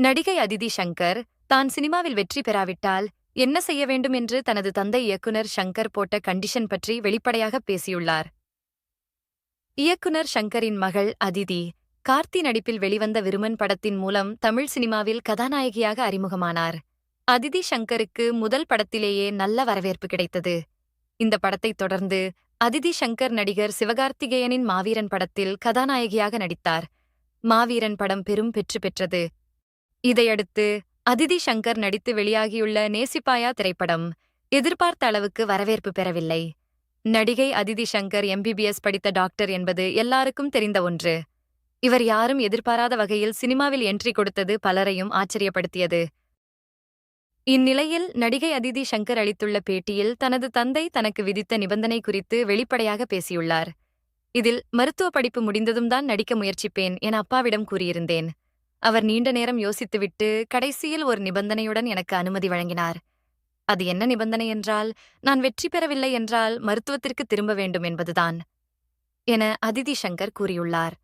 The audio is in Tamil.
நடிகை அதிதி சங்கர் தான் சினிமாவில் வெற்றி பெறாவிட்டால் என்ன செய்ய வேண்டும் என்று தனது தந்தை இயக்குனர் சங்கர் போட்ட கண்டிஷன் பற்றி வெளிப்படையாக பேசியுள்ளார். இயக்குனர் சங்கரின் மகள் அதிதி கார்த்தி நடிப்பில் வெளிவந்த விருமன் படத்தின் மூலம் தமிழ் சினிமாவில் கதாநாயகியாக அறிமுகமானார். அதிதி சங்கருக்கு முதல் படத்திலேயே நல்ல வரவேற்பு கிடைத்தது. இந்த படத்தைத் தொடர்ந்து அதிதி சங்கர் நடிகர் சிவகார்த்திகேயனின் மாவீரன் படத்தில் கதாநாயகியாக நடித்தார். மாவீரன் படம் பெரும் பெற்று பெற்றது. இதையடுத்து அதிதி சங்கர் நடித்து வெளியாகியுள்ள நேசிப்பாயா திரைப்படம் எதிர்பார்த்த அளவுக்கு வரவேற்பு பெறவில்லை. நடிகை அதிதி சங்கர் எம்பிபிஎஸ் படித்த டாக்டர் என்பது எல்லாருக்கும் தெரிந்த ஒன்று. இவர் யாரும் எதிர்பாராத வகையில் சினிமாவில் என்ட்ரி கொடுத்தது பலரையும் ஆச்சரியப்படுத்தியது. இந்நிலையில் நடிகை அதிதி சங்கர் அளித்துள்ள பேட்டியில் தனது தந்தை தனக்கு விதித்த நிபந்தனை குறித்து வெளிப்படையாக பேசியுள்ளார். இதில் மருத்துவ படிப்பு முடிந்ததும் தான் நடிக்க முயற்சிப்பேன் என அப்பாவிடம் கூறியிருந்தேன். அவர் நீண்ட நேரம் யோசித்துவிட்டு கடைசியில் ஒரு நிபந்தனையுடன் எனக்கு அனுமதி வழங்கினார். அது என்ன நிபந்தனை என்றால் நான் வெற்றி பெறவில்லை என்றால் மருத்துவத்திற்கு திரும்ப வேண்டும் என்பதுதான் என அதிதி சங்கர் கூறியுள்ளார்.